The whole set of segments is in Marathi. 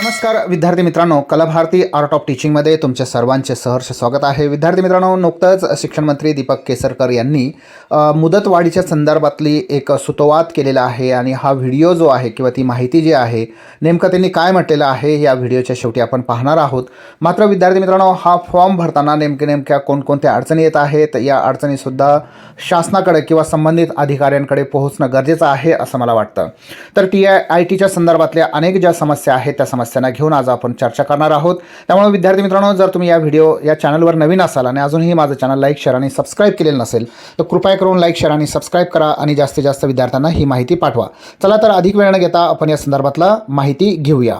नमस्कार विद्यार्थी मित्रांनो. कलाभारती आर्ट ऑफ टीचिंगमध्ये तुमच्या सर्वांचे सहर्ष स्वागत आहे. विद्यार्थी मित्रांनो नुकतंच शिक्षण मंत्री दीपक केसरकर यांनी मुदतवाढीच्या संदर्भातली एक सुतोवाद केलेला आहे आणि हा व्हिडिओ जो आहे किंवा ती माहिती जी आहे नेमकं त्यांनी काय म्हटलेलं आहे या व्हिडिओच्या शेवटी आपण पाहणार आहोत. मात्र विद्यार्थी मित्रांनो हा फॉर्म भरताना नेमके नेमक्या कोणकोणत्या अडचणी येत आहेत या अडचणीसुद्धा शासनाकडे किंवा संबंधित अधिकाऱ्यांकडे पोहोचणं गरजेचं आहे असं मला वाटतं. तर टी आय आय टीच्या संदर्भातल्या अनेक ज्या समस्या आहेत त्या समस्या त्यांना घेऊन आज आपण चर्चा करणार आहोत. त्यामुळे विद्यार्थी मित्रांनो जर तुम्ही या व्हिडिओ या चॅनलवर नवीन असाल आणि अजूनही माझं चॅनल लाईक शेअर आणि सबस्क्राईब केलेलं नसेल तर कृपया करून लाईक शेअर आणि सबस्क्राईब करा आणि जास्तीत जास्त विद्यार्थ्यांना ही माहिती पाठवा. चला तर अधिक वेळ न घेता आपण या संदर्भातला माहिती घेऊया.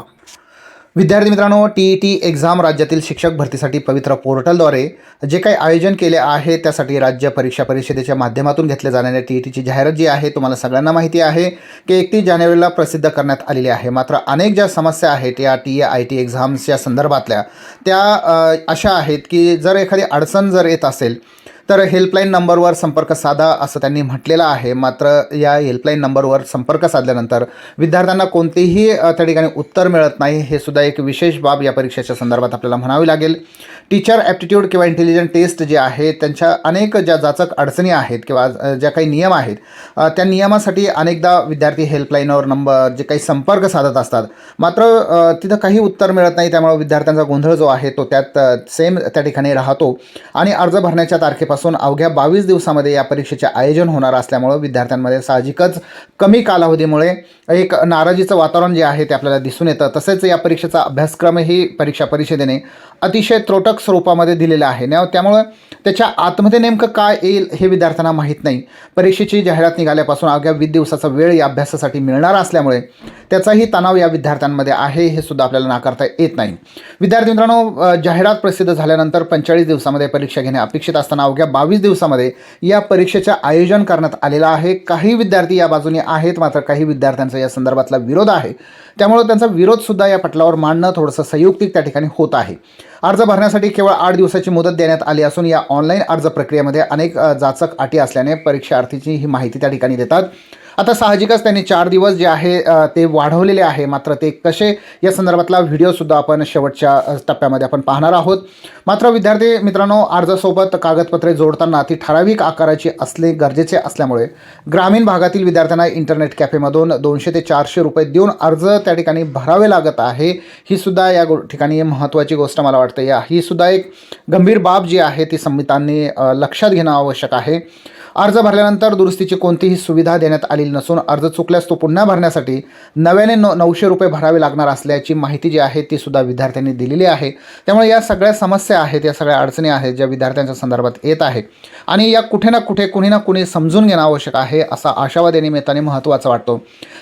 विद्यार्थी मित्रांनो टी ई टी एक्झाम राज्यातील शिक्षक भरतीसाठी पवित्र पोर्टलद्वारे जे काही आयोजन केले आहे त्यासाठी राज्य परीक्षा परिषदेच्या माध्यमातून घेतले जाणाऱ्या टी ई टीची जाहिरात जी आहे तुम्हाला सगळ्यांना माहिती आहे की एकतीस जानेवारीला प्रसिद्ध करण्यात आलेली आहे. मात्र अनेक ज्या समस्या आहेत या टी ए आय टी एक्झाम्सच्या संदर्भातल्या त्या अशा आहेत की जर एखादी अडचण जर येत असेल तर हेल्पलाईन नंबरवर संपर्क साधा असं त्यांनी म्हटलेलं आहे. मात्र या हेल्पलाईन नंबरवर संपर्क साधल्यानंतर विद्यार्थ्यांना कोणतेही त्या ठिकाणी उत्तर मिळत नाही. हे सुद्धा एक विशेष बाब या परीक्षेच्या संदर्भात आपल्याला म्हणावी लागेल. टीचर ॲप्टिट्यूड किंवा इंटेलिजंट टेस्ट जे आहे त्यांच्या अनेक ज्या जाचक अडचणी आहेत किंवा ज्या काही नियम आहेत त्या नियमासाठी अनेकदा विद्यार्थी हेल्पलाईनवर नंबर जे काही संपर्क साधत असतात. मात्र तिथं काही उत्तर मिळत नाही. त्यामुळे विद्यार्थ्यांचा गोंधळ जो आहे तो त्यात सेम त्या ठिकाणी राहतो. आणि अर्ज भरण्याच्या तारखेपासून अवघ्या बावीस दिवसामध्ये या परीक्षेचे आयोजन होणार असल्यामुळं विद्यार्थ्यांमध्ये साहजिकच कमी कालावधीमुळे एक नाराजीचं वातावरण जे आहे ते आपल्याला दिसून येतं. तसेच या परीक्षेचा अभ्यासक्रमही परीक्षा परिषदेने अतिशय त्रोटक स्वरूपामध्ये दिलेला आहे. त्यामुळं त्याच्या आतमध्ये नेमकं काय येईल हे विद्यार्थ्यांना माहीत नाही. परीक्षेची जाहिरात निघाल्यापासून अवघ्या वीस दिवसाचा वेळ या अभ्यासासाठी मिळणार असल्यामुळे त्याचाही तणाव या विद्यार्थ्यांमध्ये आहे हे सुद्धा आपल्याला नाकारता येत नाही. विद्यार्थी मित्रांनो जाहिरात प्रसिद्ध झाल्यानंतर पंचेचाळीस दिवसामध्ये परीक्षा घेणे अपेक्षित असताना अवघ्या बावीस दिवसामध्ये या परीक्षेचं आयोजन करण्यात आलेलं आहे. काही विद्यार्थी या बाजूने आहेत मात्र काही विद्यार्थ्यांचा या संदर्भातला विरोध आहे. त्यामुळे त्यांचा विरोधसुद्धा या पटलावर मांडणं थोडंसं संयुक्तिक त्या ठिकाणी होत आहे. अर्ज भरण्यासाठी केवळ आठ दिवसाची मुदत देण्यात आली असून या ऑनलाईन अर्ज प्रक्रियेमध्ये अनेक जाचक अटी असल्याने परीक्षार्थीची ही माहिती त्या ठिकाणी देतात. आता साहजिकच त्यांनी चार दिवस जे आहे ते वाढवलेले आहे. मात्र ते कसे या संदर्भातला व्हिडिओसुद्धा आपण शेवटच्या टप्प्यामध्ये आपण पाहणार आहोत. मात्र विद्यार्थी मित्रांनो अर्जासोबत कागदपत्रे जोडताना ती ठराविक आकाराची असले गरजेचे असल्यामुळे ग्रामीण भागातील विद्यार्थ्यांना इंटरनेट कॅफेमधून दोनशे ते चारशे रुपये देऊन अर्ज त्या ठिकाणी भरावे लागत आहे. ही सुद्धा या गो ठिकाणी महत्त्वाची गोष्ट मला वाटते. या ही सुद्धा एक गंभीर बाब जी आहे ती संमितांनी लक्षात घेणं आवश्यक आहे. अर्ज भरल्यानंतर दुरुस्तीची कोणतीही सुविधा देण्यात आलेली नसून अर्ज चुकल्यास तो पुन्हा भरण्यासाठी नव्याने न नऊशे रुपये भरावे लागणार असल्याची माहिती जी आहे ती सुद्धा विद्यार्थ्यांनी दिलेली आहे. त्यामुळे या सगळ्या समस्या आहेत या सगळ्या अडचणी आहेत ज्या विद्यार्थ्यांच्या संदर्भात येत आहे. आणि या कुठे ना कुठे कुणी ना कुणी समजून घेणं आवश्यक आहे असा आशावाद या निमित्ताने महत्त्वाचा वाटतो.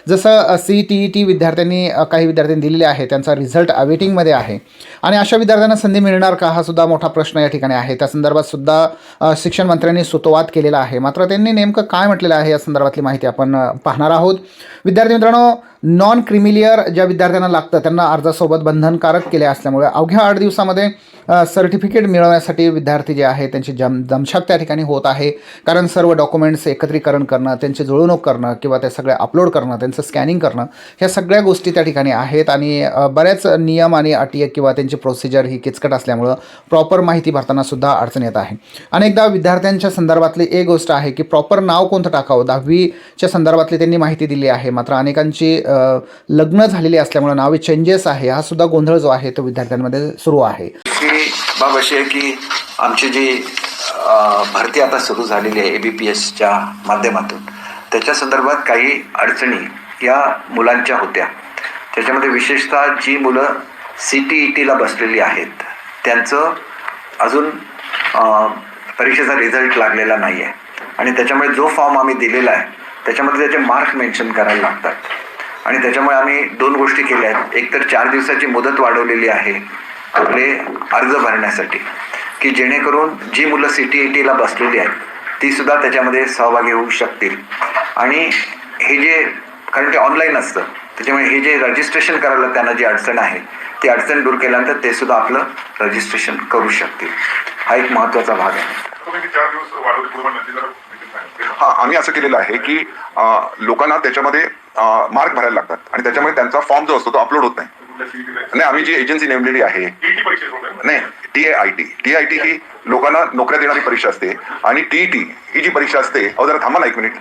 जसं सी टी ई टी विद्यार्थ्यांनी काही विद्यार्थ्यांनी दिलेले आहे त्यांचा रिझल्ट अवेटिंगमध्ये आहे. आणि अशा विद्यार्थ्यांना संधी मिळणार का हा सुद्धा मोठा प्रश्न या ठिकाणी आहे. त्या संदर्भात सुद्धा शिक्षण मंत्र्यांनी सुतोवाद केलेला आहे. मात्र त्यांनी नेमकं काय म्हटलेलं आहे या संदर्भातली माहिती आपण पाहणार आहोत. विद्यार्थी मित्रांनो नॉन क्रिमिलियर ज्या विद्यार्थ्यांना लागतं त्यांना अर्जासोबत बंधनकारक केले असल्यामुळे अवघ्या आठ दिवसामध्ये सर्टिफिकेट मिळवण्यासाठी विद्यार्थी जे आहे त्यांची जम जमशाक त्या ठिकाणी होत आहे. कारण सर्व डॉक्युमेंट्स एकत्रीकरण करणं त्यांची जुळवणूक करणं किंवा ते सगळे अपलोड करणं त्यांचं स्कॅनिंग करणं ह्या सगळ्या गोष्टी त्या ठिकाणी आहेत. आणि बऱ्याच नियम आणि अटी किंवा त्यांची प्रोसिजर ही किचकट असल्यामुळं प्रॉपर माहिती भरतानासुद्धा अडचण येत आहे. अनेकदा विद्यार्थ्यांच्या संदर्भातली एक गोष्ट आहे की प्रॉपर नाव कोणतं टाकावं? दहावीच्या संदर्भातली त्यांनी माहिती दिली आहे. मात्र अनेकांची लग्न झालेली असल्यामुळं नावे चेंजेस आहे. हा सुद्धा गोंधळ जो आहे तो विद्यार्थ्यांमध्ये सुरू आहे. की बाब अशी आहे की आमची जी भरती आता सुरू झालेली आहे ए बी पी एसच्या माध्यमातून त्याच्या संदर्भात काही अडचणी या मुलांच्या होत्या. त्याच्यामध्ये विशेषतः जी मुलं सी टी ई टीला बसलेली आहेत त्यांचं अजून परीक्षेचा रिझल्ट लागलेला नाही आहे आणि त्याच्यामुळे जो फॉर्म आम्ही दिलेला आहे त्याच्यामध्ये त्याचे मार्क मेन्शन करायला लागतात. आणि त्याच्यामुळे आम्ही दोन गोष्टी केल्या आहेत. एक तर चार दिवसाची मुदत वाढवलेली आहे आपले अर्ज भरण्यासाठी की जेणेकरून जी मुलं सी टी ई टीला बसलेली आहेत ती सुद्धा त्याच्यामध्ये सहभागी होऊ शकतील. आणि हे जे कारण ते ऑनलाईन असतं त्याच्यामुळे हे जे रजिस्ट्रेशन करायला त्यांना जी अडचण आहे ती अडचण दूर केल्यानंतर ते सुद्धा आपलं रजिस्ट्रेशन करू शकतील. हा एक महत्त्वाचा भाग आहे. हा आम्ही असं केलेलं आहे की लोकांना त्याच्यामध्ये मार्क भरायला लागतात. आणि त्याच्यामुळे त्यांचा फॉर्म जो असतो तो अपलोड होत नाही. नाही आम्ही जी एजन्सी नेमलेली आहे नाही T I T T I T ही लोकांना नोकऱ्या देणारी परीक्षा असते. आणि टीईटी ही जी परीक्षा असते अहो जरा थांबा ना एक मिनिट.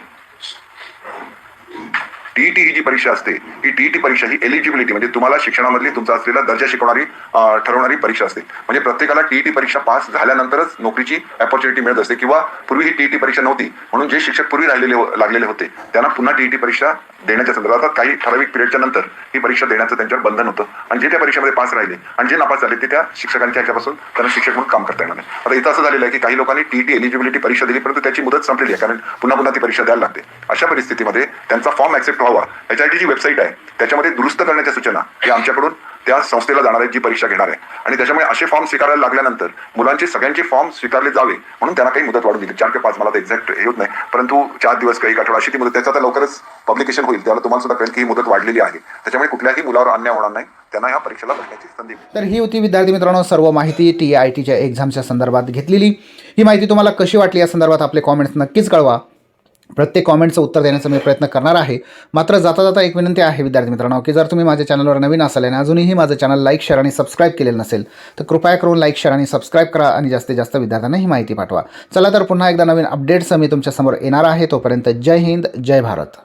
टीईटी ही जी परीक्षा असते ही टीईटी परीक्षा ही एलिजिबिलिटी म्हणजे तुम्हाला शिक्षणामधली तुमचा असलेला दर्जा शिकवणारी ठरवणारी परीक्षा असते. म्हणजे प्रत्येकाला टीईटी परीक्षा पास झाल्यानंतरच नोकरीची अपॉर्च्युनिटी मिळत असते किंवा पूर्वी ही टीईटी परीक्षा नव्हती म्हणून जे शिक्षक पूर्वी राहिलेले हो, लागलेले होते त्यांना पुन्हा टीईटी परीक्षा देण्याच्या संदर्भात काही ठराविक पिरियडच्या नंतर ही परीक्षा देण्याचं त्यांच्यावर बंधन होतं. आणि जे त्या परीक्षेमध्ये पास राहिले आणि जे नापास झाले ते त्या शिक्षकांच्या ह्याच्यापासून त्यांना शिक्षक म्हणून काम करता येणार नाही. आता इथं असं झालेलं आहे की काही लोकांनी टीईटी एलिजिबिलिटी परीक्षा दिली परंतु त्याची मुदत संपलेली आहे कारण पुन्हा पुन्हा ती परीक्षा द्यायला लागते. अशा परिस्थितीमध्ये त्यांचा फॉर्म ऍक्सेप्ट व्हावा. याच्यासाठी जी वेबसाईट आहे त्याच्यामध्ये दुरुस्त करण्याच्या सूचना या आमच्याकडून त्या संस्थेला जाणार आहेत जी परीक्षा घेणार आहे. आणि त्याच्यामुळे असे फॉर्म स्वीकारायला लागल्यानंतर मुलांचे सगळ्यांचे फॉर्म स्वीकारले जावे म्हणून त्यांना काही मुदत वाढून दिली. चार ते पाच मला एक्झॅक्ट येत होत नाही. परंतु चार दिवस काही आठवडा अशी ती मुदत त्याचं लवकरच पब्लिकेशन होईल. त्याला तुम्हाला सुद्धा कळेल की ही मुदत वाढलेली आहे. त्याच्यामुळे कुठल्याही मुलावर अन्याय होणार नाही. त्यांना या परीक्षेला बसण्याची संधी तर ही होती विद्यार्थी मित्रांनो सर्व माहिती टी आय टीच्या एक्झामच्या संदर्भात घेतलेली. ही माहिती तुम्हाला कशी वाटली या संदर्भात आपले कॉमेंट्स नक्कीच कळवा. प्रत्येक कॉमेंटचं उत्तर देण्याचा मी प्रयत्न करणार आहे. मात्र जाता जाता एक विनंती आहे विद्यार्थी मित्रांनो की जर तुम्ही माझ्या चॅनलवर नवीन असाल आणि अजूनही माझं चॅनल लाईक शेअर आणि सबस्क्राईब केलेलं नसेल तर कृपया करून लाईक शेअर आणि सबस्क्राईब करा आणि जास्तीत जास्त विद्यार्थ्यांना ही माहिती पाठवा. चला तर पुन्हा एकदा नवीन अपडेट्स मी तुमच्यासमोर येणार आहे. तोपर्यंत जय हिंद जय भारत.